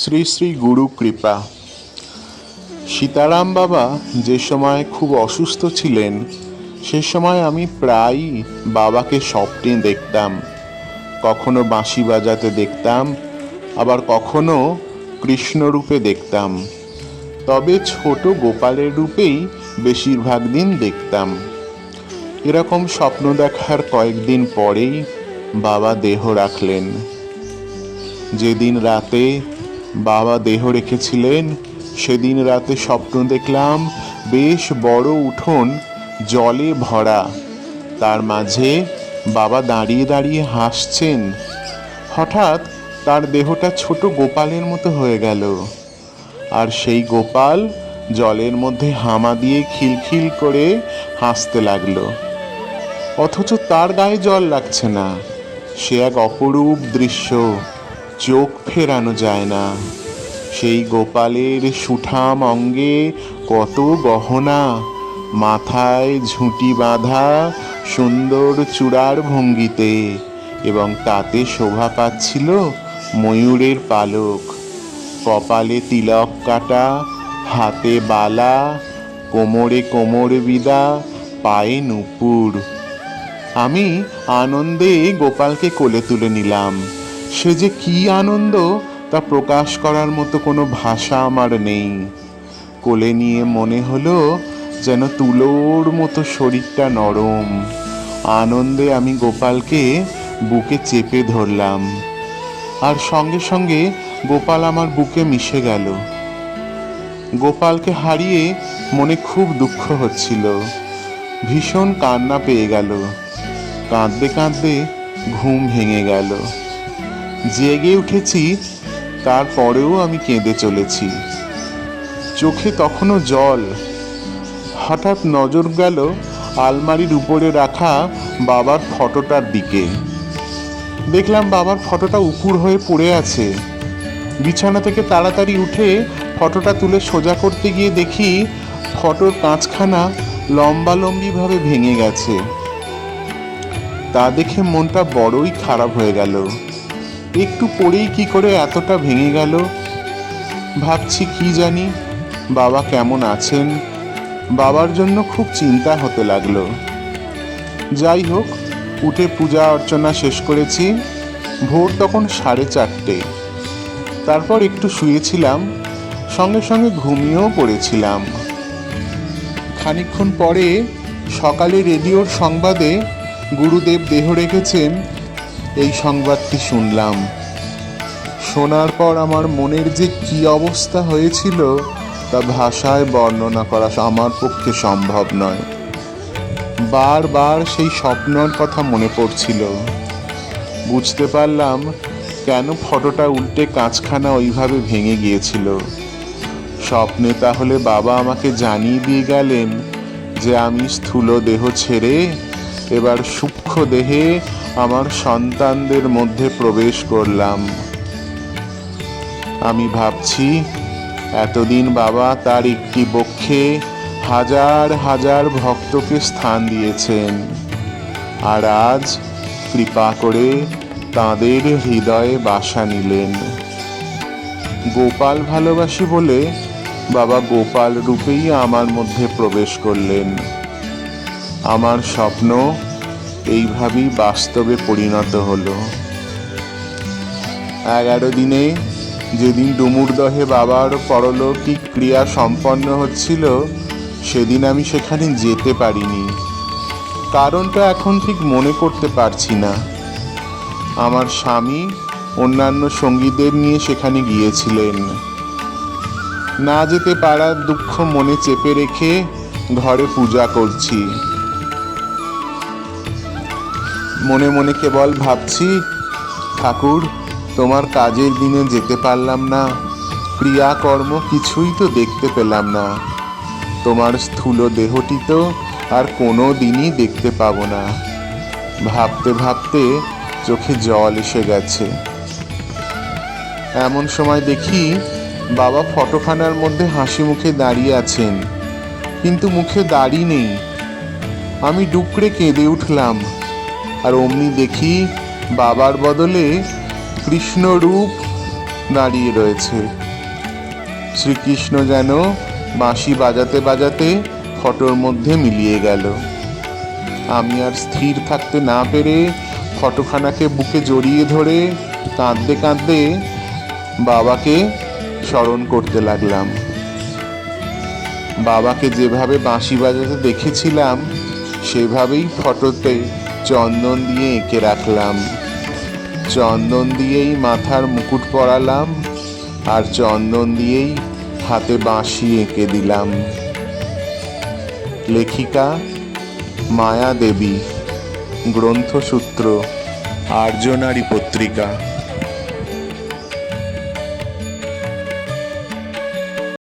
শ্রী শ্রী গুরু কৃপা। সীতারাম বাবা যে সময় খুব অসুস্থ ছিলেন, সে সময় আমি প্রায়ই বাবাকে স্বপ্নে দেখতাম। কখনো বাঁশি বাজাতে দেখতাম, আবার কখনো কৃষ্ণরূপে দেখতাম। তবে ছোট গোপালের রূপেই বেশিরভাগ দিন দেখতাম। এরকম স্বপ্ন দেখার কয়েকদিন পরেই বাবা দেহ রাখলেন। যেদিন রাতে বাবা দেহ রেখেছিলেন। সেদিন রাতে স্বপ্ন দেখলাম বেশ বড় উঠোন জলে ভরা। তার মাঝে বাবা দাঁড়িয়ে দাঁড়িয়ে হাসছেন। হঠাৎ তার দেহটা ছোট গোপালের মতো হয়ে গেল। আর সেই গোপাল জলের মধ্যে হামা দিয়ে খিলখিল করে হাসতে লাগল। অথচ তার গায়ে জল লাগছে না। সে এক অপরূপ দৃশ্য। চোখ ফেরানো যায় না। সেই গোপালের সুঠাম অঙ্গে কত গহনা, মাথায় ঝুঁটি বাঁধা সুন্দর চূড়ার ভঙ্গিতে, এবং তাতে শোভা পাচ্ছিল ময়ূরের পালক। কপালে তিলক কাটা, হাতে বালা, কোমরে কোমর বিদা, পায়ে নুপুর। আমি আনন্দে গোপালকে কোলে তুলে নিলাম। সে যে কি আনন্দ, তা প্রকাশ করার মতো কোনো ভাষা আমার নেই। কোলে নিয়ে মনে হলো যেন তুলোর মতো শরীরটা নরম। আনন্দে আমি গোপালকে বুকে চেপে ধরলাম। আর সঙ্গে সঙ্গে গোপাল আমার বুকে মিশে গেল। গোপালকে হারিয়ে মনে খুব দুঃখ হচ্ছিল। ভীষণ কান্না পেয়ে গেল। কাঁদতে কাঁদতে ঘুম ভেঙে গেল। জেগে উঠেছি, তারপরেও আমি কেঁদে চলেছি। চোখে তখনও জল। হঠাৎ নজর গেল আলমারির উপরে রাখা বাবার ফটোটার দিকে। দেখলাম বাবার ফটোটা উপুর হয়ে পড়ে আছে। বিছানা থেকে তাড়াতাড়ি উঠে ফটোটা তুলে সোজা করতে গিয়ে দেখি ফটোর কাঁচখানা লম্বালম্বিভাবে ভেঙে গেছে। তা দেখে মনটা বড়ই খারাপ হয়ে গেল। একটু পরেই কি করে এতটা ভেঙে গেল? ভাবছি কি জানি? বাবা কেমন আছেন? বাবার জন্য খুব চিন্তা হতে লাগল। যাই হোক, উঠে পূজা অর্চনা শেষ করেছি। ভোর তখন সাড়ে চারটে। তারপর একটু শুয়েছিলাম, সঙ্গে সঙ্গে ঘুমিয়েও পড়েছিলাম। খানিকক্ষণ পরে সকালে রেডিওর সংবাদে গুরুদেব দেহ রেখেছেন এই সংবাদটি শুনলাম। শোনার পর আমার মনের যে কি অবস্থা হয়েছিল, তা ভাষায় বর্ণনা করা আমার পক্ষে সম্ভব নয়। বারবার সেই স্বপ্নর কথা মনে পড়ছিল। বুঝতে পারলাম কেন ফটোটা উল্টে কাঁচখানা ওইভাবে ভেঙে গিয়েছিল। স্বপ্নে তাহলে বাবা আমাকে জানিয়ে দিয়ে গেলেন যে আমি স্থূল দেহ ছেড়ে এবার সূক্ষ্ম দেহে আমার সন্তানদের মধ্যে প্রবেশ করলাম। আমি ভাবছি, এতদিন বাবা তার একটি বক্ষে হাজার হাজার ভক্তকে স্থান দিয়েছেন। আর আজ কৃপা করে তাঁদের হৃদয়ে বাসা নিলেন। গোপাল ভালোবাসি বলে বাবা গোপাল রূপেই আমার মধ্যে প্রবেশ করলেন। আমার স্বপ্ন এইভাবেই বাস্তবে পরিণত হলো। এগারো দিনে যেদিন ডুমুরদহে বাবার পরলৌকিক ক্রিয়া সম্পন্ন হচ্ছিল, সেদিন আমি সেখানে যেতে পারিনি। কারণটা এখন ঠিক মনে করতে পারছি না। আমার স্বামী অন্যান্য সঙ্গীদের নিয়ে সেখানে গিয়েছিলেন। না যেতে পারার দুঃখ মনে চেপে রেখে ঘরে পূজা করছি। মনে মনে কেবল ভাবছি, ঠাকুর, তোমার কাজের দিনে যেতে পারলাম না। ক্রিয়াকর্ম কিছুই তো দেখতে পেলাম না। তোমার স্থূল দেহটি তো আর কোনো দিনই দেখতে পাবো না। ভাবতে ভাবতে চোখে জল এসে গেছে। এমন সময় দেখি বাবা ফটোখানার মধ্যে হাসি মুখে দাঁড়িয়ে আছেন। কিন্তু মুখে দাড়ি নেই। আমি ডুকরে কেঁদে উঠলাম। আর অমনি দেখি বাবার বদলে কৃষ্ণরূপ দাঁড়িয়ে রয়েছে। শ্রীকৃষ্ণ যেন বাঁশি বাজাতে বাজাতে ফটোর মধ্যে মিলিয়ে গেল। আমি আর স্থির থাকতে না পেরে ফটোখানাকে বুকে জড়িয়ে ধরে কাঁদতে কাঁদতে বাবাকে স্মরণ করতে লাগলাম। বাবাকে যেভাবে বাঁশি বাজাতে দেখেছিলাম, সেভাবেই ফটোতে চন্দন দিয়ে এঁকে রাখলাম। চন্দন দিয়েই মাথার মুকুট পরালাম আর চন্দন দিয়েই হাতে বাঁশি এঁকে দিলাম। লেখিকা মায়া দেবী গ্রন্থসূত্র আর্যনারী পত্রিকা।